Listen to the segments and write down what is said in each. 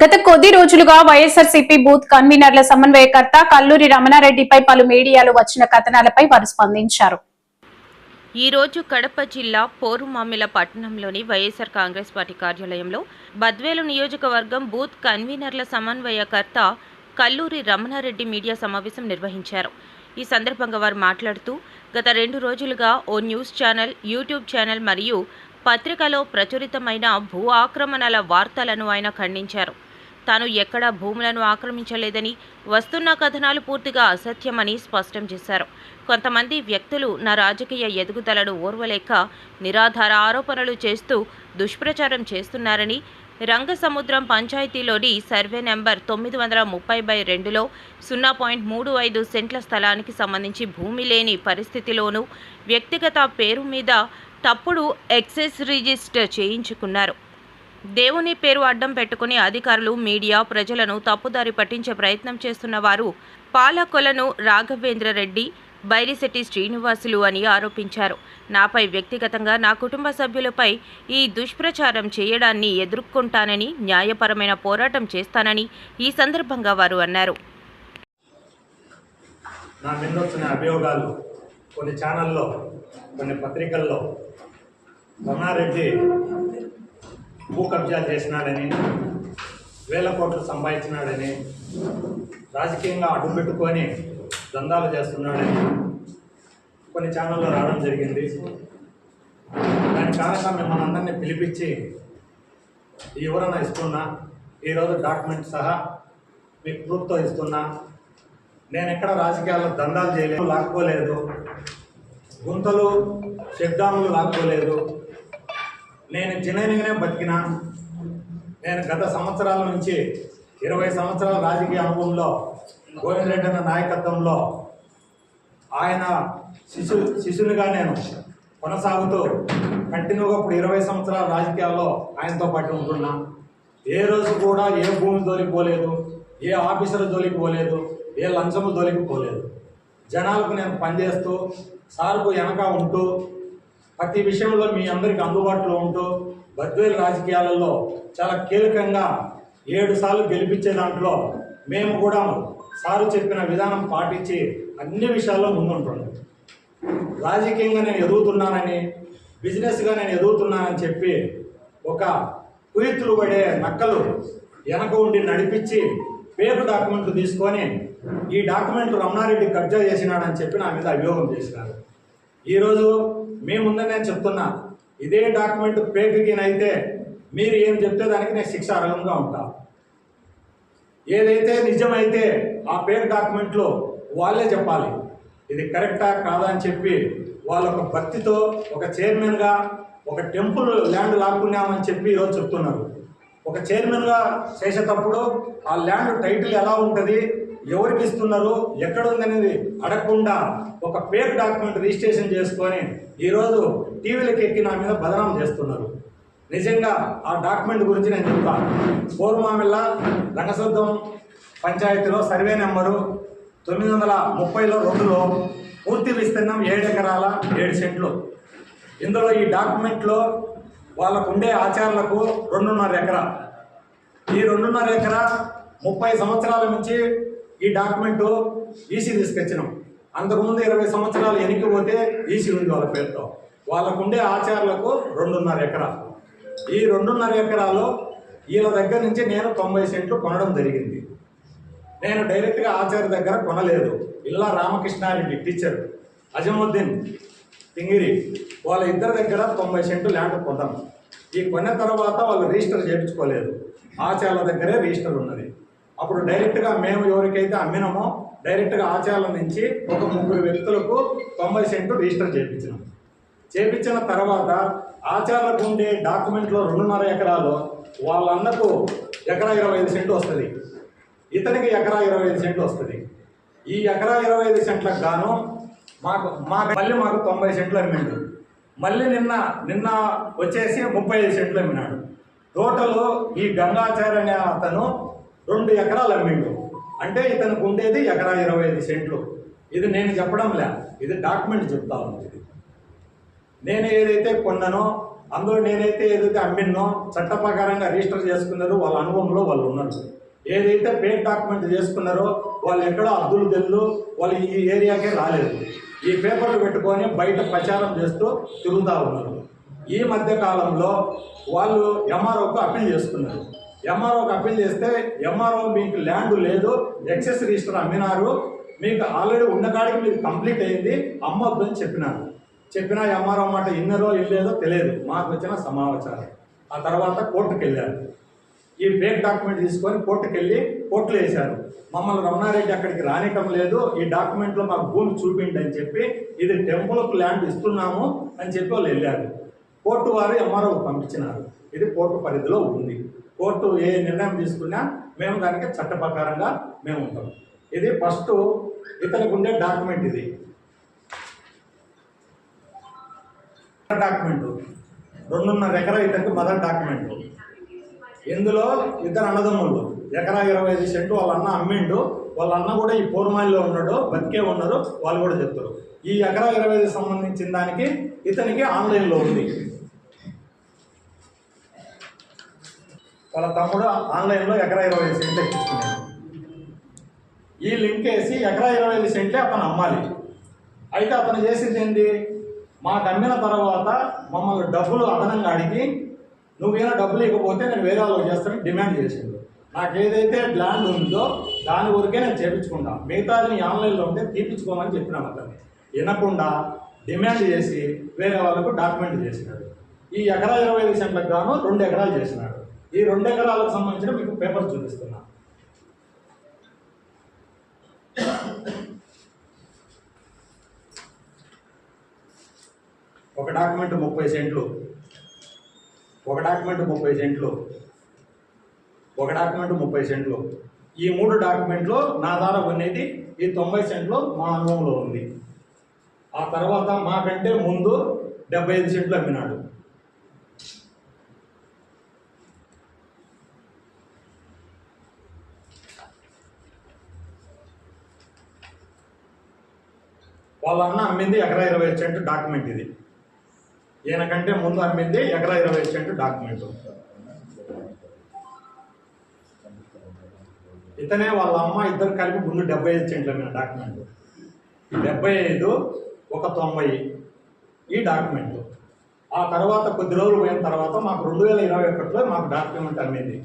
గత కొద్ది రోజులుగా వైఎస్ఆర్సీపీ బూత్ కన్వీనర్ల సమన్వయకర్త కల్లూరి రమణారెడ్డిపై పలు మీడియాలో వచ్చిన కథనాలపై వారు స్పందించారు. ఈరోజు కడప జిల్లా పోరుమామిల పట్టణంలోని వైఎస్ఆర్ కాంగ్రెస్ పార్టీ కార్యాలయంలో బద్వేలు నియోజకవర్గం బూత్ కన్వీనర్ల సమన్వయకర్త కల్లూరి రమణారెడ్డి మీడియా సమావేశం నిర్వహించారు. ఈ సందర్భంగా వారు మాట్లాడుతూ గత రెండు రోజులుగా ఓ న్యూస్ ఛానల్ యూట్యూబ్ ఛానల్ మరియు పత్రికలో ప్రచురితమైన భూ ఆక్రమణల వార్తలను ఆయన ఖండించారు. తాను ఎక్కడా భూములను ఆక్రమించలేదని వస్తున్న కథనాలు పూర్తిగా అసత్యమని స్పష్టం చేశారు. కొంతమంది వ్యక్తులు నా రాజకీయ ఎదుగుదలను ఓర్వలేక నిరాధార ఆరోపణలు చేస్తూ దుష్ప్రచారం చేస్తున్నారని రంగసముద్రం పంచాయతీలోని సర్వే నెంబర్ తొమ్మిది వందల ముప్పై బై రెండులో సున్నా పాయింట్ మూడు ఐదు సెంట్ల స్థలానికి సంబంధించి భూమి లేని పరిస్థితిలోనూ వ్యక్తిగత పేరు మీద తప్పుడు ఎక్సెస్ రిజిస్టర్ చేయించుకున్నారు. దేవుని పేరు అడ్డం పెట్టుకుని అధికారులు మీడియా ప్రజలను తప్పుదారి పట్టించే ప్రయత్నం చేస్తున్న వారు పాలకొలను రాఘవేంద్ర రెడ్డి బైరిశెట్టి శ్రీనివాసులు అని ఆరోపించారు. నాపై వ్యక్తిగతంగా నా కుటుంబ సభ్యులపై ఈ దుష్ప్రచారం చేయడాన్ని ఎదుర్కొంటానని న్యాయపరమైన పోరాటం చేస్తానని ఈ సందర్భంగా వారు అన్నారు. నా మీద వచ్చిన అభియోగాలు కొన్ని ఛానల్లో కొన్ని పత్రికల్లో రమారెడ్డి భూ కబ్జా చేసినాడని వేల కోట్లు సంపాదించినాడని రాజకీయంగా అడ్డు పెట్టుకొని దందాలు చేస్తున్నాడని కొన్ని ఛానల్లో రావడం జరిగింది. దాని కారణంగా మిమ్మల్ని అందరినీ పిలిపించి ఈ వివరణ ఇస్తున్నా. ఈరోజు డాక్యుమెంట్ సహా మీకు ప్రూఫ్తో ఇస్తున్నా. నేను ఎక్కడ రాజకీయాల్లో దందాలు చేయలేదు లాక్కోలేదు. గుంతలు శబ్దాములు లాక్కోలేదు. నేను జనైన్గానే బతికిన నేను గత సంవత్సరాల నుంచి ఇరవై సంవత్సరాల రాజకీయ అనుభవంలో గోవిందరెడ్డి అన్న నాయకత్వంలో ఆయన శిశు శిశునిగా నేను కొనసాగుతూ కంటిన్యూగా ఇప్పుడు ఇరవై సంవత్సరాల రాజకీయాల్లో ఆయనతో పాటు ఉంటున్నా. ఏ రోజు కూడా ఏ భూమి జోలికి పోలేదు ఏ ఆఫీసర్ జోలికి పోలేదు ఏ లంచము జోలికి పోలేదు. జనాలకు నేను పనిచేస్తూ సార్కు వెనక ఉంటూ ప్రతి విషయంలో మీ అందరికి అందుబాటులో ఉంటూ బద్వేలు రాజకీయాలలో చాలా కీలకంగా ఏడు సార్లు గెలిపించే దాంట్లో మేము కూడా సారు చెప్పిన విధానం పాటించి అన్ని విషయాల్లో ముందుంటున్నాం. రాజకీయంగా నేను ఎదుగుతున్నానని బిజినెస్గా నేను ఎదుగుతున్నానని చెప్పి ఒక కుయత్తులు పడే నక్కలు వెనక ఉండి నడిపించి పేరు డాక్యుమెంట్లు తీసుకొని ఈ డాక్యుమెంట్లు రమణారెడ్డి కబ్జా చేసినాడని చెప్పి నా మీద అభియోగం చేసినారు. ఈరోజు మీ ముందే నేను చెప్తున్నా ఇదే డాక్యుమెంట్ పేరుకినైతే మీరు ఏం చెప్తే దానికి నేను శిక్ష అర్హంగా ఉంటా. ఏదైతే నిజమైతే ఆ పేరు డాక్యుమెంట్లో వాళ్ళే చెప్పాలి. ఇది కరెక్టా కాదా అని చెప్పి వాళ్ళ ఒక భక్తితో ఒక చైర్మన్గా ఒక టెంపుల్ ల్యాండ్ లాక్కున్నామని చెప్పి ఈరోజు చెప్తున్నారు. ఒక చైర్మన్గా చేసేటప్పుడు ఆ ల్యాండ్ టైటిల్ ఎలా ఉంటుంది? ఎవరికి ఇస్తున్నారు ఎక్కడ ఉందనేది అడగకుండా ఒక పేరు డాక్యుమెంట్ రిజిస్ట్రేషన్ చేసుకొని ఈరోజు టీవీలకు ఎక్కి నా మీద బదనాం చేస్తున్నారు. నిజంగా ఆ డాక్యుమెంట్ గురించి నేను చెప్తాను పూర్వమామిల్ల రంగశుద్ధం పంచాయతీలో సర్వే నెంబరు తొమ్మిది వందల ముప్పైలో రెండులో పూర్తి విస్తీర్ణం ఏడు ఎకరాల ఏడు సెంట్లు. ఇందులో ఈ డాక్యుమెంట్లో వాళ్ళకు ఉండే ఆచారాలకు రెండున్నర ఎకరా. ఈ రెండున్నర ఎకరా ముప్పై సంవత్సరాల నుంచి ఈ డాక్యుమెంట్ ఈసీ తీసుకొచ్చినాం. అంతకుముందు ఇరవై సంవత్సరాలు ఎనికిపోతే ఈసీ ఉంది వాళ్ళ పేరుతో. వాళ్ళకు ఉండే ఆచారాలకు రెండున్నర ఎకరా ఈ రెండున్నర ఎకరాలు వీళ్ళ దగ్గర నుంచి నేను తొంభై సెంట్లు కొనడం జరిగింది. నేను డైరెక్ట్గా ఆచార్య దగ్గర కొనలేదు. ఇల్లా రామకృష్ణారెడ్డి టీచర్ అజముద్దీన్ తింగిరి వాళ్ళ ఇద్దరి దగ్గర తొంభై సెంట్లు ల్యాండ్ కొన్నాం. ఈ కొన్న తర్వాత వాళ్ళు రిజిస్టర్ చేయించుకోలేదు. ఆచార్యుల దగ్గరే రిజిస్టర్ ఉన్నది. అప్పుడు డైరెక్ట్గా మేము ఎవరికైతే అమ్మినామో డైరెక్ట్గా ఆచార్యుల నుంచి ఒక ముగ్గురు వ్యక్తులకు తొంభై సెంట్లు రిజిస్టర్ చేయించినాం. చేపించిన తర్వాత ఆచార్యులకు ఉండే డాక్యుమెంట్లో రెండున్నర ఎకరాలు వాళ్ళ అన్నకు ఎకరా ఇరవై ఐదు సెంట్లు వస్తుంది. ఇతనికి ఎకరా ఇరవై ఐదు సెంట్లు వస్తుంది. ఈ ఎకరా ఇరవై ఐదు సెంట్లకు గాను మాకు మాకు మళ్ళీ మాకు తొంభై సెంట్లు అమ్మిండు మళ్ళీ నిన్న నిన్న వచ్చేసి ముప్పై ఐదు సెంట్లు అమ్మినాడు. టోటల్ ఈ గంగాచార్య అనే అతను రెండు ఎకరాలు అమ్మిండు అంటే ఇతనికి ఉండేది ఎకరా ఇరవై ఐదు సెంట్లు. ఇది నేను చెప్పడం లే ఇది డాక్యుమెంట్ చెప్తా ఉంది ఇది. నేను ఏదైతే కొన్నానో అందులో నేనైతే ఏదైతే అమ్మినో చట్ట ప్రకారంగా రిజిస్టర్ చేసుకున్నారో వాళ్ళ అనుభవంలో వాళ్ళు ఉన్నారు. ఏదైతే పేడ్ డాక్యుమెంట్ చేసుకున్నారో వాళ్ళు ఎక్కడో అద్దులు తెల్లు వాళ్ళు ఈ ఏరియాకే రాలేదు. ఈ పేపర్లు పెట్టుకొని బయట ప్రచారం చేస్తూ తిరుగుతూ ఉన్నారు. ఈ మధ్య కాలంలో వాళ్ళు ఎంఆర్ఓకు అప్పీల్ చేసుకున్నారు. ఎంఆర్ఓకి అప్పీల్ చేస్తే ఎంఆర్ఓ మీకు ల్యాండ్ లేదు ఎక్సెస్ రిజిస్టర్ అమ్మినారు మీకు ఆల్రెడీ ఉన్న కాడికి మీకు కంప్లీట్ అయింది అమ్మొద్దు అని చెప్పినారు. చెప్పినా ఎంఆర్ఓ మాట ఇన్నరో ఇల్లేదో తెలియదు మాకు వచ్చిన సమాచారం. ఆ తర్వాత కోర్టుకు వెళ్ళారు. ఈ ఫేక్ డాక్యుమెంట్ తీసుకొని కోర్టుకు వెళ్ళి కోర్టులో వేశారు. మమ్మల్ని రమణారెడ్డి అక్కడికి రానిటం లేదు ఈ డాక్యుమెంట్లో మాకు భూమి చూపిండి అని చెప్పి ఇది టెంపుల్కు ల్యాండ్ ఇస్తున్నాము అని చెప్పి వాళ్ళు వెళ్ళారు. కోర్టు వారు ఎంఆర్ఓ పంపించినారు. ఇది కోర్టు పరిధిలో ఉంది. కోర్టు ఏ నిర్ణయం తీసుకున్నా మేము దానికి చట్ట ప్రకారంగా మేము ఉంటాం. ఇది ఫస్ట్ ఇతనికి ఉండే డాక్యుమెంట్ ఇది. డాక్యుమెంట్. రెండున్నర ఎకరా ఇతనికి మదర్ డాక్యుమెంట్. ఇందులో ఇద్దరు అన్నదమ్ముళ్ళు ఎకరా ఇరవై ఐదు సెంటు వాళ్ళ అన్న అమ్మిండు. వాళ్ళ అన్న కూడా ఈ పూర్మాయిలో ఉన్నాడు బతికే ఉన్నారు వాళ్ళు కూడా చెప్తారు. ఈ ఎకరా ఇరవై ఐదు సంబంధించిన దానికి ఇతనికి ఆన్లైన్లో ఉంది. వాళ్ళ తమ్ముడు ఆన్లైన్లో ఎకరా ఇరవై ఐదు సెంట్లు ఎక్కించుకున్నాడు. ఈ లింక్ వేసి ఎకరా ఇరవై ఐదు సెంట్లే అతను అమ్మాలి. అయితే అతను చేసింది ఏంటి? మాకు అమ్మిన తర్వాత మమ్మల్ని డబ్బులు అదనంగా అడిగి నువ్వేనా డబ్బులు ఇవ్వకపోతే నేను వేరే వాళ్ళకి చేస్తానని డిమాండ్ చేసిండు. నాకు ఏదైతే ల్యాండ్ ఉందో దాని వరకే నేను చేపించుకుంటా. మిగతాది నీ ఆన్లైన్లో ఉంటే తీపించుకోమని చెప్పినాను అతన్ని. వినకుండా డిమాండ్ చేసి వేరే వాళ్ళకు డాక్యుమెంట్ చేసినాడు. ఈ ఎకరా ఇరవై ఐదు సెంట్లకు గాను రెండు ఎకరాలు చేసినాడు. ఈ రెండు ఎకరాలకు సంబంధించిన మీకు పేపర్ చూపిస్తున్నా. ఒక డాక్యుమెంట్ ముప్పై సెంట్లు ఒక డాక్యుమెంట్ ముప్పై సెంట్లు ఒక డాక్యుమెంట్ ముప్పై సెంట్లు. ఈ మూడు డాక్యుమెంట్లు నా ద్వారా ఉన్నది ఈ తొంభై సెంట్లు మా అనుభవంలో ఉంది. ఆ తర్వాత మాకంటే ముందు డెబ్బై ఐదు సెంట్లు అమ్మినాడు. వాళ్ళ అన్న అమ్మింది ఎకరా ఇరవై సెంటు డాక్యుమెంట్ ఇది. ఈయనకంటే ముందు అమ్మింది ఎకరా ఇరవై సెంటు డాక్యుమెంట్ ఇతనే వాళ్ళ అమ్మ ఇద్దరు కలిపి ముందు డెబ్బై ఐదు సెంట్లు అమ్మిన డాక్యుమెంట్ డెబ్బై ఐదు ఒక తొంభై ఈ డాక్యుమెంట్ ఆ తర్వాత కొద్ది రోజులు పోయిన తర్వాత మాకు రెండు వేల ఇరవై ఒకటిలో మాకు డాక్యుమెంట్ అమ్మింది.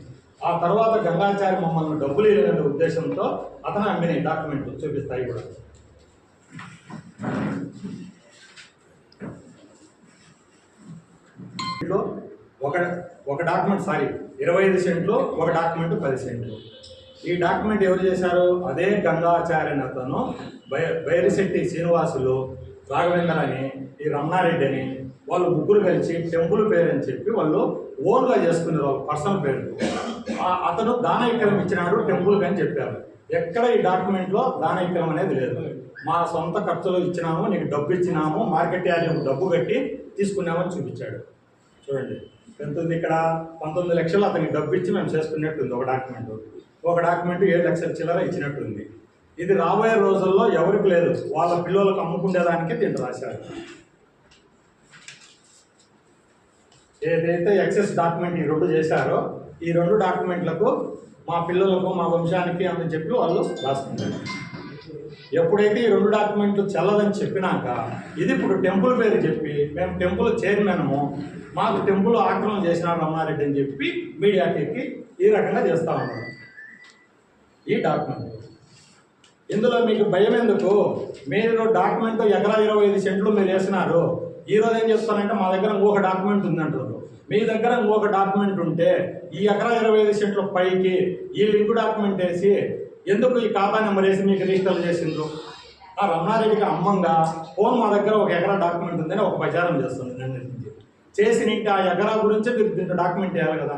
ఆ తర్వాత గంగాచారి మమ్మల్ని డబ్బులు ఇవ్వలేని ఉద్దేశంతో అతను అమ్మిన డాక్యుమెంట్ చూపిస్తాయి కూడా. ఒక ఒక డాక్యుమెంట్ సారీ ఇరవై ఐదు సెంట్లు ఒక డాక్యుమెంట్ పది సెంట్లు. ఈ డాక్యుమెంట్ ఎవరు చేశారు? అదే గంగాచార్య అతను బై బైరిశెట్టి శ్రీనివాసులు రాఘవేంద్ర అని ఈ రమణారెడ్డి అని వాళ్ళు ముగ్గురు కలిసి టెంపుల్ పేరు అని చెప్పి వాళ్ళు ఓన్గా చేసుకున్నారు వాళ్ళ పర్సనల్ పేరు అతను దానైక్యం ఇచ్చినాడు టెంపుల్కి అని చెప్పారు. ఎక్కడ ఈ డాక్యుమెంట్లో దానైక్యం అనేది లేదు. మా సొంత ఖర్చులు ఇచ్చినాము నీకు డబ్బు ఇచ్చినాము మార్కెట్ యార్డ్లకు డబ్బు కట్టి తీసుకున్నామని చూపించాడు. చూడండి. ఎంత ఉంది ఇక్కడ? పంతొమ్మిది లక్షలు అతనికి డబ్బు ఇచ్చి మేము చేసుకున్నట్టుంది ఒక డాక్యుమెంట్. ఒక డాక్యుమెంట్ ఏడు లక్షల చిల్లర ఇచ్చినట్టుంది. ఇది రాబోయే రోజుల్లో ఎవరికి లేదు. వాళ్ళ పిల్లలకు అమ్ముకునేదానికి దీన్ని రాశారు. ఏదైతే ఎక్సెస్ డాక్యుమెంట్ ఈ రెండు చేశారో ఈ రెండు డాక్యుమెంట్లకు మా పిల్లలకు మా వంశానికి అని చెప్పి వాళ్ళు రాసుకుంటారు. ఎప్పుడైతే ఈ రెండు డాక్యుమెంట్లు చెల్లదని చెప్పినాక ఇది ఇప్పుడు టెంపుల్ పేరు చెప్పి మేము టెంపుల్ చైర్మన్ము మాకు టెంపుల్ ఆక్రమణ చేసినారు రమణారెడ్డి అని చెప్పి మీడియాకి ఎక్కి ఈ రకంగా చేస్తూ ఉన్నారు. ఈ డాక్యుమెంట్. ఇందులో మీకు భయం ఎందుకు? మీరు డాక్యుమెంట్ ఎకరా ఇరవై ఐదు సెంట్లు మీరు వేసినారు. ఈ రోజు ఏం చేస్తారంటే మా దగ్గర ఇంకొక డాక్యుమెంట్ ఉందంటారు. మీ దగ్గర ఇంకొక డాక్యుమెంట్ ఉంటే ఈ ఎకరా ఇరవై ఐదు సెంట్ల పైకి ఈ లింక్ డాక్యుమెంట్ వేసి ఎందుకు ఈ ఖాతా నెంబర్ వేసి మీకు రిజిస్టర్ చేసిండ్రు? ఆ రమణారెడ్డికి అమ్మంగా ఫోన్ మా దగ్గర ఒక ఎకరా డాక్యుమెంట్ ఉందని ఒక ప్రచారం చేస్తుంది నిన్న చేసి నింటి ఆ ఎకరా గురించే మీరు దీంట్లో డాక్యుమెంట్ వేయాలి కదా.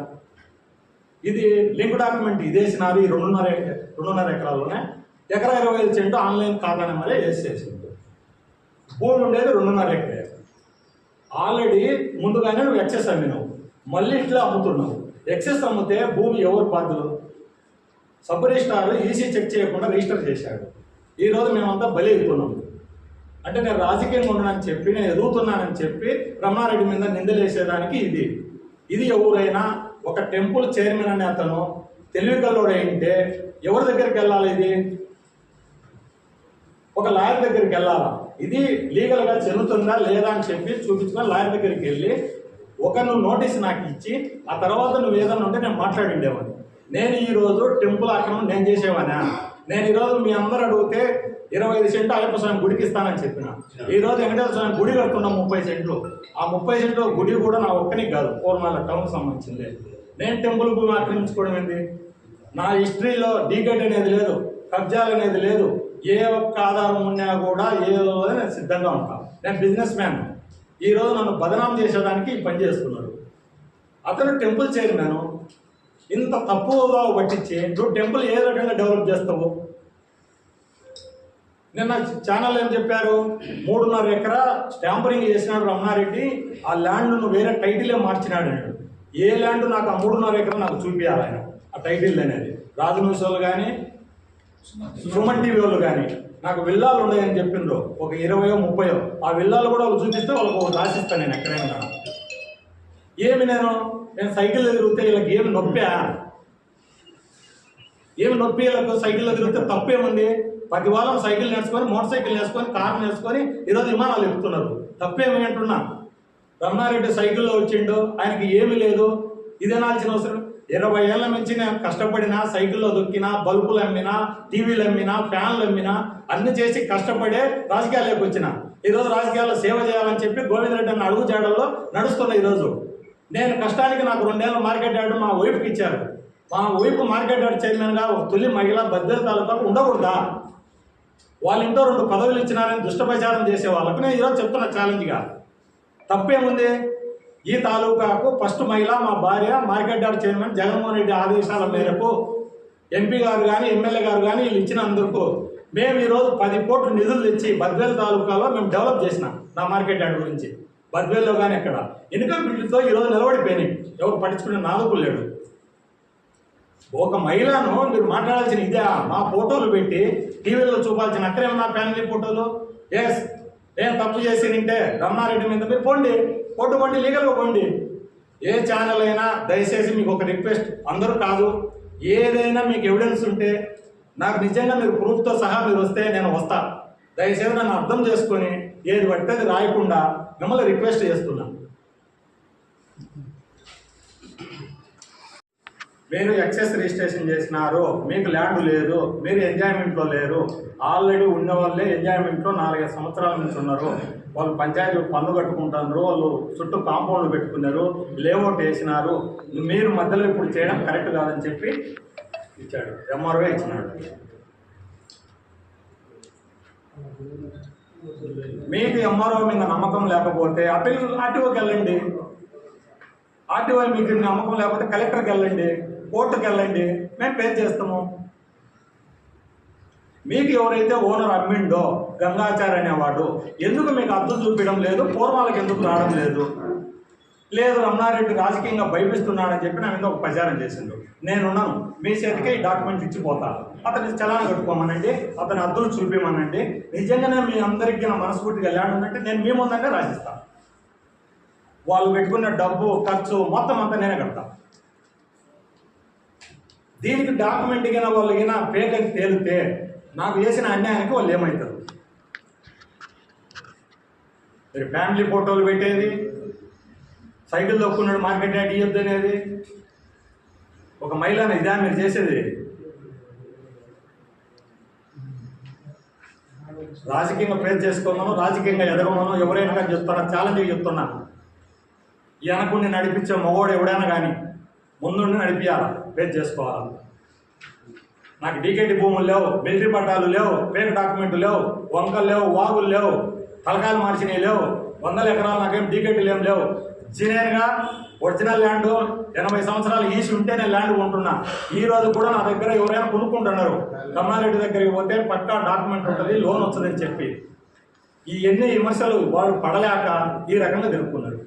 ఇది లింక్ డాక్యుమెంట్ ఇదేసినారు ఈ రెండున్నర రెండున్నర ఎకరాల్లోనే. ఎకరా ఇరవై ఐదు సెంటు ఆన్లైన్ ఖాతా నెంబరే వేసేసింది భూమి ఉండేది రెండున్నర ఎకరే. ఆల్రెడీ ముందుగానే నువ్వు ఎక్సెస్ అమ్మినావు. మళ్ళీ ఇట్లా అమ్ముతున్నావు. ఎక్సెస్ అమ్మితే భూమి ఎవరు బాధ్యులు? సబ్ రిజిస్ట్రార్ ఈసీ చెక్ చేయకుండా రిజిస్టర్ చేశాడు ఈరోజు మేమంతా బలి అయిపోయినాం. అంటే నేను రాజకీయంగా ఉన్నానని చెప్పి నేను ఎదుగుతున్నానని చెప్పి రమణారెడ్డి మీద నిందలేసేదానికి ఇది. ఇది ఎవరైనా ఒక టెంపుల్ చైర్మన్ అనే అతను తెలివికల్లోడు ఉంటే ఎవరి దగ్గరికి వెళ్ళాలి ఇది? ఒక లాయర్ దగ్గరికి వెళ్ళాలా? ఇది లీగల్గా చెల్లుతుందా లేదా అని చెప్పి చూపించుకొని లాయర్ దగ్గరికి వెళ్ళి ఒక నువ్వు నోటీస్ నాకు ఇచ్చి ఆ తర్వాత నువ్వు ఏదన్నా ఉంటే నేను మాట్లాడిండేవాడిని నేను ఈరోజు టెంపుల్ ఆక్రమణ నేను చేసేవానా నేను ఈరోజు మీ అందరు అడిగితే ఇరవై ఐదు సెంట్లు అయ్యప్ప స్వామి గుడికి ఇస్తానని చెప్పిన. ఈరోజు వెంకటేశ్వర స్వామి గుడి కట్టుకున్నాం ముప్పై సెంట్లు. ఆ ముప్పై సెంట్లు గుడి కూడా నా ఒక్కనికి కాదు పూర్ణాల టౌన్కి సంబంధించింది. నేను టెంపుల్ భూమి ఆక్రమించుకోవడం ఏంటి నా హిస్టరీలో డీగేట్ అనేది లేదు కబ్జాలు అనేది లేదు. ఏ ఒక్క ఆధారం ఉన్నా కూడా ఏదో నేను సిద్ధంగా ఉంటాను నేను బిజినెస్ మ్యాన్. ఈ రోజు నన్ను బదనాం చేసేదానికి పని చేస్తున్నాడు అతను టెంపుల్ చైర్మన్ ఇంత తప్పుగా పట్టించి నువ్వు టెంపుల్ ఏ రకంగా డెవలప్ చేస్తావు? నిన్న ఛానల్ ఏం చెప్పారు? మూడున్నర ఎకరా స్టాంపరింగ్ చేసినాడు రమణారెడ్డి ఆ ల్యాండ్ను వేరే టైటిలే మార్చినాడు అన్నాడు ఏ ల్యాండ్ నాకు ఆ మూడున్నర ఎకరా నాకు చూపించాలి ఆయన ఆ టైటిల్ అనేది. రాజు న్యూస్ వాళ్ళు కానీ సుమన్ టీవీ వాళ్ళు కానీ. నాకు విల్లాలు ఉన్నాయని చెప్పిండ్రు ఒక ఇరవయో ముప్పయో. ఆ విల్లాలు కూడా వాళ్ళు చూపిస్తే వాళ్ళకి రాసిస్తాను నేను ఎక్కడైనా. ఏమి నేను? నేను సైకిల్ తిరిగితే వీళ్ళకి ఏమి నొప్పా? ఏమి నొప్పి వీళ్ళకు సైకిల్లో తిరిగితే తప్పేముంది? పది వారం సైకిల్ నేర్చుకొని మోటార్ సైకిల్ నేర్చుకొని కారు నేర్చుకొని ఈరోజు విమానాలు ఎక్కుతున్నారు. తప్పేమి అంటున్నా? రమణారెడ్డి సైకిల్లో వచ్చిండు ఆయనకి ఏమీ లేదు. ఇదేనాల్సిన అవసరం. ఇరవై ఏళ్ళ నుంచి నేను కష్టపడినా సైకిల్లో దొక్కినా బల్బులు అమ్మినా టీవీలు అమ్మినా ఫ్యాన్లు అమ్మినా అన్ని చేసి కష్టపడే రాజకీయాల్లోకి వచ్చిన. ఈరోజు రాజకీయాల్లో సేవ చేయాలని చెప్పి గోవిందరెడ్డి అన్న అడుగు జాడల్లో నడుస్తున్నా ఈరోజు నేను కష్టానికి నాకు రెండేళ్ళ మార్కెట్ యార్డు మా వైఫ్కి ఇచ్చారు. మా వైఫ్ మార్కెట్ యార్డ్ చైర్మన్గా ఒక తొలి మహిళ భద్రత తాలూకా ఉండకూడదా? వాళ్ళ ఇంట్లో రెండు పదవులు ఇచ్చినారని దుష్టప్రచారం చేసే వాళ్ళకు నేను ఈరోజు చెప్తున్నా ఛాలెంజ్గా. తప్పేముంది? ఈ తాలూకాకు ఫస్ట్ మహిళ మా భార్య market yard chairman Jaganmohan Reddy ఆదేశాల మేరకు ఎంపీ గారు కానీ ఎమ్మెల్యే గారు కానీ వీళ్ళు ఇచ్చినందుకు మేము ఈరోజు పది కోట్లు నిధులు తెచ్చి బద్వేల్ తాలూకాలో మేము డెవలప్ చేసినాం నా మార్కెట్ యార్డ్ గురించి. బద్వేల్లో కానీ ఎక్కడ? ఇన్కమ్ బిల్లుతో ఈరోజు నిలబడిపోయినాయి. ఎవరు పట్టించుకునే నాలుగు లేడు. ఒక మహిళను మీరు మాట్లాడాల్సిన ఇదే. మా ఫోటోలు పెట్టి టీవీలో చూపాల్సిన అక్కడే ఉన్న ఫ్యామిలీ ఫోటోలు? ఎస్ ఏం తప్పు చేసి నింటే రమణారెడ్డి మీద మీరు పోండి. కోర్టు పోండి లీగల్గా పోండి. ఏ ఛానల్ అయినా దయచేసి మీకు ఒక రిక్వెస్ట్ అందరూ కాదు. ఏదైనా మీకు ఎవిడెన్స్ ఉంటే నాకు నిజంగా మీరు ప్రూఫ్తో సహా మీరు వస్తే నేను వస్తా. దయచేసి నన్ను అర్థం చేసుకొని ఏది పడితే రాయకుండా మిమ్మల్ని రిక్వెస్ట్ చేస్తున్నా. మీరు ఎక్సెస్ రిజిస్ట్రేషన్ చేసినారు మీకు ల్యాండ్ లేదు మీరు ఎంజాయ్మెంట్లో లేరు ఆల్రెడీ ఉన్న వాళ్ళే ఎంజాయ్మెంట్లో నాలుగైదు సంవత్సరాల నుంచి ఉన్నారు. వాళ్ళు పంచాయతీ పన్ను కట్టుకుంటున్నారు వాళ్ళు చుట్టూ కాంపౌండ్ పెట్టుకున్నారు లేఅవుట్ వేసినారు. మీరు మధ్యలో ఇప్పుడు చేయడం కరెక్ట్ కాదని చెప్పి ఇచ్చాడు. ఎంఆర్ఓ ఇచ్చినాడు. మీకు ఎంఆర్ఓ మీద నమ్మకం లేకపోతే అప్పీల్ ఆర్టీఓకి వెళ్ళండి. ఆర్టీఓ మీకు నమ్మకం లేకపోతే కలెక్టర్కి వెళ్ళండి కోర్టుకి వెళ్ళండి మేము పే చేస్తాము. మీకు ఎవరైతే ఓనర్ అమ్మిండో గంగాచారి అనేవాడు ఎందుకు మీకు అర్థం చూపించడం లేదు? పూర్వాలకు ఎందుకు రావడం లేదు? లేదు రమణారెడ్డి రాజకీయంగా భయపిస్తున్నాడని చెప్పి నా మీద ఒక ప్రచారం చేసిండు. నేనున్నాను. మీ చేతికే ఈ డాక్యుమెంట్ ఇచ్చిపోతాను అతని చలాన కట్టుకోమనండి. అతని అద్దులు చూపించమనండి నిజంగానే మీ అందరికీ నా మనస్ఫూర్తిగా ల్యాండ్ నేను మీ ముందంగా రాసిస్తాను వాళ్ళు పెట్టుకున్న డబ్బు ఖర్చు మొత్తం అంతా నేనే కడతా. దీనికి డాక్యుమెంట్ కింద వాళ్ళు గిన ఫేక్ అని తేలితే నాకు చేసిన అన్యాయానికి వాళ్ళు ఏమవుతారు? మీరు ఫ్యామిలీ ఫోటోలు పెట్టేది సైకిల్ తొక్కున్నాడు మార్కెట్ యాడ్ ఇవ్వద్దు అనేది. ఒక మహిళను ఇదా మీరు చేసేది. రాజకీయంగా ప్రేస్ చేసుకోమను రాజకీయంగా ఎదగమను ఎవరైనా కానీ చెప్తున్నా ఛాలెంజ్ చెప్తున్నా. వెనకుండి నడిపించే మగవాడు ఎవడైనా కానీ ముందుండి నడిపించాలా ప్రేర్ చేసుకోవాలా? నాకు డీకేటీ భూములు లేవు మిలిటరీ పట్టాలు లేవు పేరు డాక్యుమెంట్లు లేవు వంకలు లేవు వాగులు లేవు తలకాయలు మార్చినవి లేవు వందల ఎకరాలు నాకేం డీకేటీలు ఏం లేవు. జీనియర్గా ఒరిజినల్ ల్యాండ్ ఎనభై సంవత్సరాలు ఈసి ఉంటే నేను ల్యాండ్ కొంటున్నా. ఈ రోజు కూడా నా దగ్గర ఎవరైనా కొనుక్కుంటున్నారు. కమ్మారెడ్డి దగ్గరికి పోతే పక్కా డాక్యుమెంట్ ఉంటుంది లోన్ వస్తుందని చెప్పి. ఈ ఎన్ని విమర్శలు వాళ్ళు పడలేక ఈ రకంగా జరుపుకున్నారు.